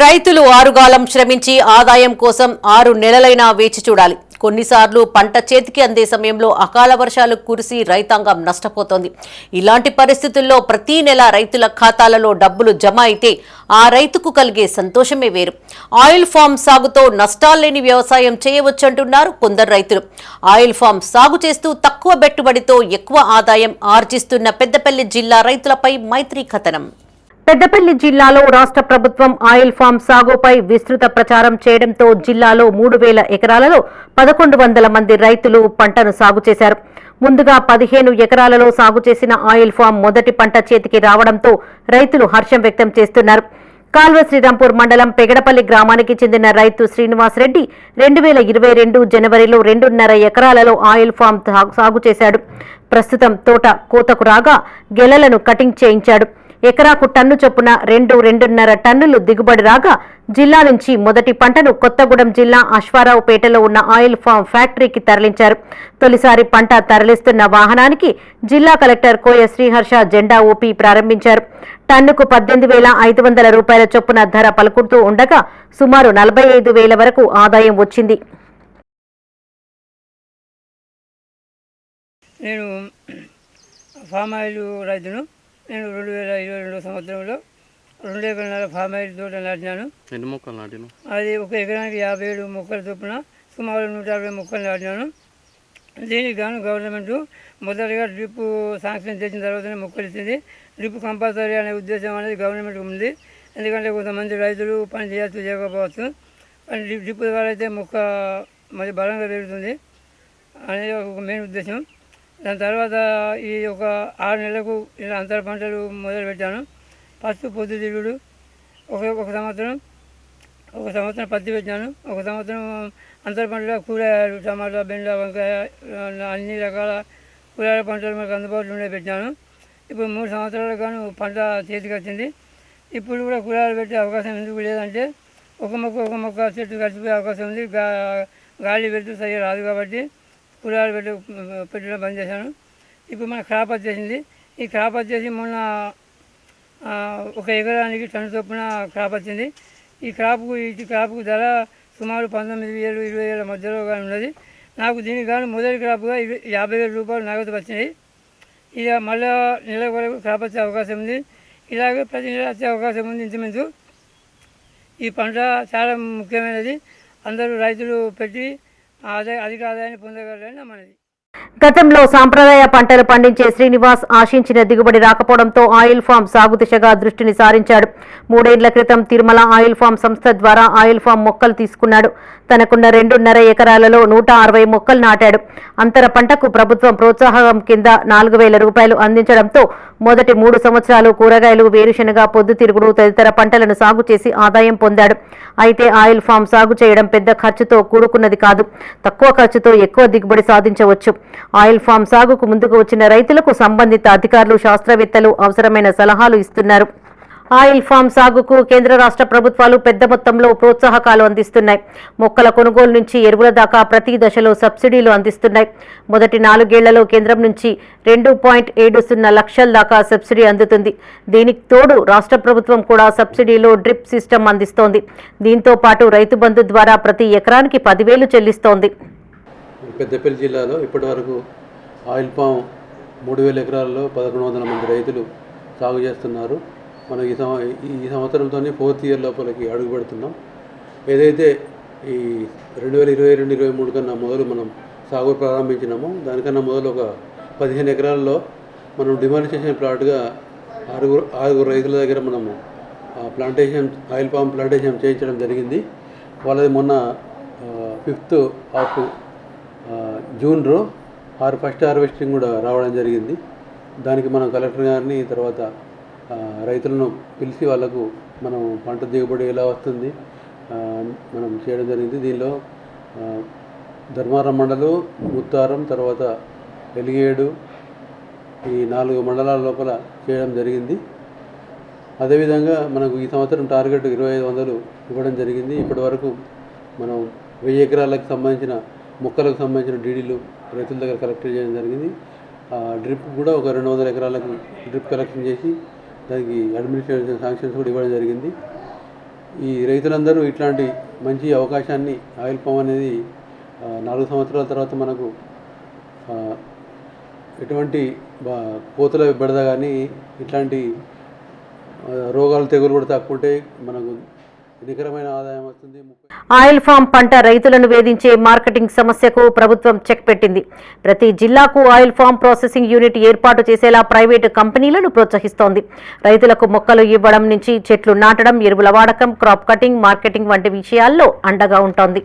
రైతులు ఆరుగాలం శ్రమించి ఆదాయం కోసం ఆరు నెలలైనా వేచి చూడాలి. కొన్నిసార్లు పంట చేతికి అందే సమయంలో అకాల వర్షాలు కురిసి రైతాంగం నష్టపోతోంది. ఇలాంటి పరిస్థితుల్లో ప్రతి నెల రైతుల ఖాతాలలో డబ్బులు జమ అయితే ఆ రైతుకు కలిగే సంతోషమే వేరు. ఆయిల్ ఫామ్ సాగుతో నష్టాలేని వ్యవసాయం చేయవచ్చంటున్నారు కొందరు రైతులు. ఆయిల్ ఫామ్ సాగు చేస్తూ తక్కువ పెట్టుబడితో ఎక్కువ ఆదాయం ఆర్జిస్తున్న పెద్దపల్లి జిల్లా రైతులపై మైత్రి కథనం. పెద్దపల్లి జిల్లాలో రాష్ట్ర ప్రభుత్వం ఆయిల్ ఫామ్ సాగుపై విస్తృత ప్రచారం చేయడంతో జిల్లాలో మూడు వేల ఎకరాలలో పదకొండు వందల మంది రైతులు పంటను సాగు చేశారు. ముందుగా పదిహేను ఎకరాలలో సాగు చేసిన ఆయిల్ ఫామ్ మొదటి పంట చేతికి రావడంతో రైతులు హర్షం వ్యక్తం చేస్తున్నారు. కాల్వ శ్రీరాంపూర్ మండలం పెగడపల్లి గ్రామానికి చెందిన రైతు శ్రీనివాస్ రెడ్డి రెండు వేల ఇరవై రెండు జనవరిలో రెండున్నర ఎకరాలలో ఆయిల్ ఫామ్ సాగు చేశాడు. ప్రస్తుతం తోట కోతకు రాగా గెలలను కటింగ్ చేయించాడు. ఎకరాకు టన్ను చొప్పున రెండు రెండున్నర టన్నులు దిగుబడి రాగా జిల్లా నుంచి మొదటి పంటను కొత్తగూడెం జిల్లా అశ్వారావుపేటలో ఉన్న ఆయిల్ ఫామ్ ఫ్యాక్టరీకి తరలించారు. తొలిసారి పంట తరలిస్తున్న వాహనానికి జిల్లా కలెక్టర్ కోయ శ్రీహర్ష జెండా ఊపి ప్రారంభించారు. టన్నుకు పద్దెనిమిది వేల ఐదు వందల రూపాయల చొప్పున ధర పలుకుతూ ఉండగా సుమారు నలభై ఐదు వేల వరకు ఆదాయం వచ్చింది. నేను ఫామ్ ఆయిల్ రైతును. నేను రెండు వేల ఇరవై రెండు సంవత్సరంలో రెండు ఎకరాల ఫామ్ ఆయిల్ తోట నాటినాను. ఎన్ని మొక్కలు నాటిను అది ఒక ఎకరానికి యాభై ఏడు మొక్కల చొప్పున సుమారు నూట యాభై మొక్కలు నాటినాను. దీనికి గాను గవర్నమెంట్ మొదటిగా డ్రిప్ శాంక్షన్ చేసిన తర్వాతనే మొక్కలు ఇచ్చింది. డ్రిప్ కంపల్సరీ అనే ఉద్దేశం అనేది గవర్నమెంట్ ఉంది. ఎందుకంటే కొంతమంది రైతులు పని చేయొచ్చు చేయకపోవచ్చు. కానీ డ్రిప్ డ్రిప్ ద్వారా అయితే మొక్క మరి బలంగా పెరుగుతుంది అనేది ఒక మెయిన్ ఉద్దేశం. దాని తర్వాత ఈ ఒక ఆరు నెలలకు ఇలా అంతర పంటలు మొదలు పెట్టాను ఫస్ట్ పొద్దుతిరుగుడు ఒక ఒక సంవత్సరం ఒక సంవత్సరం పత్తి పెట్టాను. ఒక సంవత్సరం అంతర పంటలు కూరగాయలు టమాటా బెండ వంకాయ అన్ని రకాల కూరగాయల పంటలు మనకు అందుబాటులో ఉండే పెట్టాను. ఇప్పుడు మూడు సంవత్సరాలు గాను పంట చేతికి వచ్చింది. ఇప్పుడు కూడా కూరగాయలు పెట్టే అవకాశం ఎందుకు లేదంటే ఒక మొక్క ఒక మొక్క చెట్టు కలిసిపోయే అవకాశం ఉంది. గాలి వెళ్తూ సరిగా రాదు కాబట్టి కూరగాయలు పెట్టి పెట్టడం బంద్ చేశాను. ఇప్పుడు మన క్రాప్ వచ్చేసింది ఈ క్రాప్ వచ్చేసి మొన్న ఒక ఎకరానికి టన్ను చొప్పున క్రాప్ వచ్చింది. ఈ క్రాప్కు ఈ క్రాప్కు ధర సుమారు పంతొమ్మిది వేలు ఇరవై వేల మధ్యలో కానీ ఉన్నది. నాకు దీనికి గాను మొదటి క్రాప్గా యాభై వేల రూపాయలు నగదు వచ్చినాయి. ఇక మళ్ళా నెల వరకు క్రాప్ వచ్చే అవకాశం ఉంది. ఇలాగే ప్రతి నెల వచ్చే అవకాశం ఉంది ఇంచుమించు. ఈ పంట చాలా ముఖ్యమైనది. అందరూ రైతులు పెట్టి మనది గతంలో సాంప్రదాయ పంటలు పండించే శ్రీనివాస్ ఆశించిన దిగుబడి రాకపోవడంతో ఆయిల్ ఫామ్ సాగు దిశగా దృష్టిని సారించాడు మూడేళ్ళ క్రితం తిరుమల ఆయిల్ ఫామ్ సంస్థ ద్వారా ఆయిల్ ఫామ్ మొక్కలు తీసుకున్నాడు. తనకున్న రెండున్నర ఎకరాలలో నూట అరవై మొక్కలు నాటాడు. అంతర పంటకు ప్రభుత్వం ప్రోత్సాహం కింద నాలుగు వేల రూపాయలు అందించడంతో మొదటి మూడు సంవత్సరాలు కూరగాయలు వేరుశనగ పొద్దుతిరుగుడు తదితర పంటలను సాగు చేసి ఆదాయం పొందాడు. అయితే ఆయిల్ ఫామ్ సాగు చేయడం పెద్ద ఖర్చుతో కూడుకున్నది కాదు. తక్కువ ఖర్చుతో ఎక్కువ దిగుబడి సాధించవచ్చు. ఆయిల్ ఫామ్ సాగుకు ముందుకు వచ్చిన రైతులకు సంబంధిత అధికారులు శాస్త్రవేత్తలు అవసరమైన సలహాలు ఇస్తున్నారు. ఆయిల్ ఫామ్ సాగుకు కేంద్ర రాష్ట్ర ప్రభుత్వాలు పెద్ద మొత్తంలో ప్రోత్సాహకాలు అందిస్తున్నాయి. మొక్కల కొనుగోలు నుంచి ఎరువుల దాకా ప్రతి దశలో సబ్సిడీలు అందిస్తున్నాయి. మొదటి నాలుగేళ్ళలో కేంద్రం నుంచి రెండు పాయింట్ ఏడు సున్నా లక్షల దాకా సబ్సిడీ అందుతుంది. దీనికి తోడు రాష్ట్ర ప్రభుత్వం కూడా సబ్సిడీలో డ్రిప్ సిస్టమ్ అందిస్తోంది. దీంతో పాటు రైతు బంధు ద్వారా ప్రతి ఎకరానికి పదివేలు చెల్లిస్తోంది. పెద్దపల్లి జిల్లాలో ఇప్పటివరకు ఆయిల్ పామ్ మూడు వేల ఎకరాల్లో పదకొండు వందల మంది రైతులు సాగు చేస్తున్నారు. మనం ఈ సంవ ఈ సంవత్సరంతోనే ఫోర్త్ ఇయర్ లోపలికి అడుగు పెడుతున్నాం ఏదైతే ఈ రెండు వేల ఇరవై రెండు ఇరవై మూడు కన్నా మొదలు మనం సాగు ప్రారంభించినామో దానికన్నా మొదలు ఒక పదిహేను ఎకరాల్లో మనం డిమాలిటేషన్ ప్లాట్గా ఆరుగురు ఆరుగురు రైతుల దగ్గర మనము ఆ ప్లాంటేషన్ ఆయిల్ పామ్ ప్లాంటేషన్ చేయించడం జరిగింది. వాళ్ళది మొన్న ఫిఫ్త్ ఆఫ్ జూన్లో ఆరు ఫస్ట్ హార్వెస్టింగ్ కూడా రావడం జరిగింది. దానికి మనం కలెక్టర్ గారిని తర్వాత రైతులను పిలిచి వాళ్ళకు మనం పంట దిగుబడి ఎలా వస్తుంది మనం చేయడం జరిగింది. దీనిలో ధర్మారం మండలు ముత్తారం తర్వాత ఎలిగేడు ఈ నాలుగు మండలాల లోపల చేయడం జరిగింది. అదేవిధంగా మనకు ఈ సంవత్సరం టార్గెట్ ఇరవై ఐదు వందలు ఇవ్వడం జరిగింది. ఇప్పటివరకు మనం వెయ్యి ఎకరాలకు సంబంధించిన మొక్కలకు సంబంధించిన డీడీలు రైతుల దగ్గర కలెక్ట్ చేయడం జరిగింది. ఆ డ్రిప్ కూడా ఒక రెండు వందల ఎకరాలకు డ్రిప్ కలెక్షన్ చేసి దానికి అడ్మినిస్ట్రేషన్ శాంక్షన్స్ కూడా ఇవ్వడం జరిగింది. ఈ రైతులందరూ ఇట్లాంటి మంచి అవకాశాన్ని ఆయిల్ పామ్ అనేది నాలుగు సంవత్సరాల తర్వాత మనకు ఎటువంటి బా- కోతుల బెడద కానీ ఇట్లాంటి రోగాలు తెగులు కూడా తక్కువ మనకు ఆయిల్ ఫామ్ పంట రైతులను వేధించే మార్కెటింగ్ సమస్యకు ప్రభుత్వం చెక్ పెట్టింది. ప్రతి జిల్లాకు ఆయిల్ ఫామ్ ప్రాసెసింగ్ యూనిట్ ఏర్పాటు చేసేలా ప్రైవేటు కంపెనీలను ప్రోత్సహిస్తోంది. రైతులకు మొక్కలు ఇవ్వడం నుంచి చెట్లు నాటడం ఎరువుల వాడకం క్రాప్ కటింగ్ మార్కెటింగ్ వంటి విషయాల్లో అండగా ఉంటోంది.